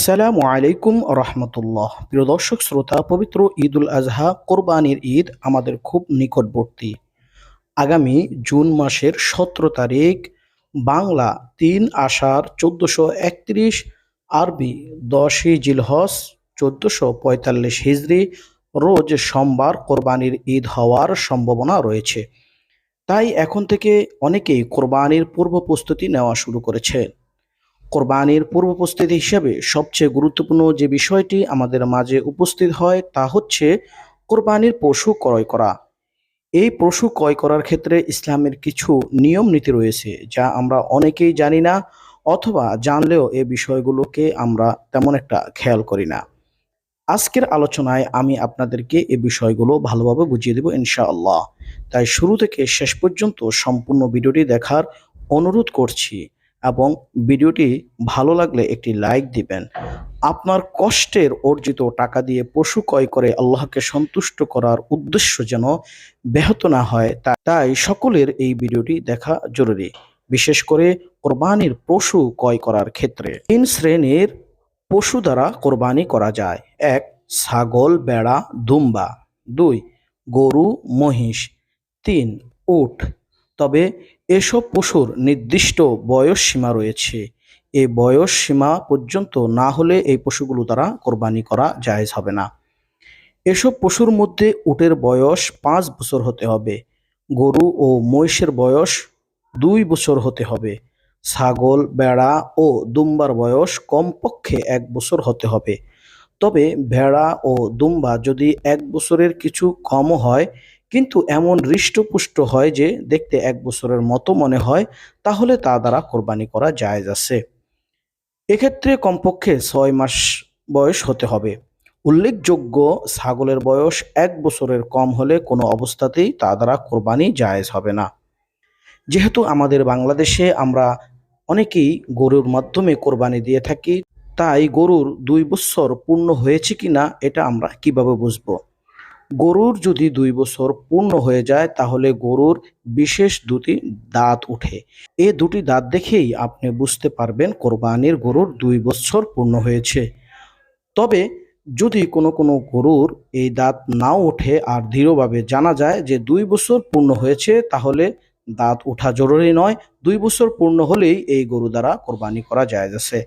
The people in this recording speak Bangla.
আসসালামু আলাইকুম রহমতুল্লাহ। প্রিয় দর্শক, শ্রোতা, পবিত্র ঈদ উল আজহা, কোরবানির ঈদ আমাদের খুব নিকটবর্তী। আগামী জুন মাসের সতেরো তারিখ, বাংলা তিন আষাঢ় চোদ্দোশো একত্রিশ, আরবি দশই জিলহস চোদ্দোশো পঁয়তাল্লিশ হিজড়ি রোজ সোমবার কোরবানির ঈদ হওয়ার সম্ভাবনা রয়েছে। তাই এখন থেকে অনেকেই কোরবানির পূর্ব প্রস্তুতি নেওয়া শুরু করেছে কোরবানির পূর্ব প্রস্তুতি হিসেবে সবচেয়ে গুরুত্বপূর্ণ যে বিষয়টি আমাদের মাঝে উপস্থিত হয় তা হচ্ছে কোরবানির পশু ক্রয় করা। এই পশু ক্রয় করার ক্ষেত্রে ইসলামের কিছু নিয়ম নীতি রয়েছে যা আমরা অনেকেই জানি না অথবা জানলেও এ বিষয়গুলোকে আমরা তেমন একটা খেয়াল করি না। আজকের আলোচনায় আমি আপনাদেরকে এ বিষয়গুলো ভালোভাবে বুঝিয়ে দেব ইনশাআল্লাহ। তাই শুরু থেকে শেষ পর্যন্ত সম্পূর্ণ ভিডিওটি দেখার অনুরোধ করছি। এবং ভিডিওটি ভালো লাগলে একটি লাইক দিবেন। আপনার কষ্টের অর্জিত টাকা দিয়ে পশু ক্রয় করে আল্লাহকে সন্তুষ্ট করার উদ্দেশ্য যেন ব্যাহত না হয় তাই সকলের এই ভিডিওটি দেখা জরুরি। বিশেষ করে কোরবানির পশু ক্রয় করার ক্ষেত্রে। তিন শ্রেণির পশু দ্বারা কোরবানি করা যায়। এক, ছাগল, বেড়া, দুম্বা। দুই, গরু, মহিষ। তিন, উট। তবে এসব পশুর নির্দিষ্ট বয়স সীমা রয়েছে। এই বয়স সীমা পর্যন্ত না হলে এই পশুগুলো দ্বারা কোরবানি করা জায়েজ হবে না। এসব পশুর মধ্যে উটের বয়স পাঁচ বছর হতে হবে। গরু ও মহিষের বয়স দুই বছর হতে হবে। ছাগল বেড়া ও দুম্বার বয়স কমপক্ষে এক বছর হতে হবে। তবে ভেড়া ও দুম্বা যদি এক বছরের কিছু কমও হয় কিন্তু এমন হৃষ্টপুষ্ট হয় যে, দেখতে এক বছরের মতো মনে হয়, তাহলে তা দ্বারা কোরবানি করা জায়েজ আছে। এক্ষেত্রে কমপক্ষে ছয় মাস বয়স হতে হবে। উল্লেখযোগ্য, ছাগলের বয়স এক বছরের কম হলে কোনো অবস্থাতেই তা দ্বারা কোরবানি জায়েজ হবে না। যেহেতু আমাদের বাংলাদেশে আমরা অনেকেই গরুর মাধ্যমে কোরবানি দিয়ে থাকি, তাই গরুর দুই বছর পূর্ণ হয়েছে কিনা, এটা আমরা কীভাবে বুঝব? গরুর যদি দুই বছর পূর্ণ হয়ে যায়, তাহলে গরুর বিশেষ দুটি দাঁত উঠে এই দুটি দাঁত দেখেই আপনি বুঝতে পারবেন কোরবানির গরুর দুই বছর পূর্ণ হয়েছে। তবে যদি কোনো কোনো গরুর এই দাঁত নাও ওঠে আর দৃঢ়ভাবে জানা যায় যে দুই বছর পূর্ণ হয়েছে, তাহলে দাঁত ওঠা জরুরি নয়। দুই বছর পূর্ণ হলেই এই গরু দ্বারা কোরবানি করা যায় আছে।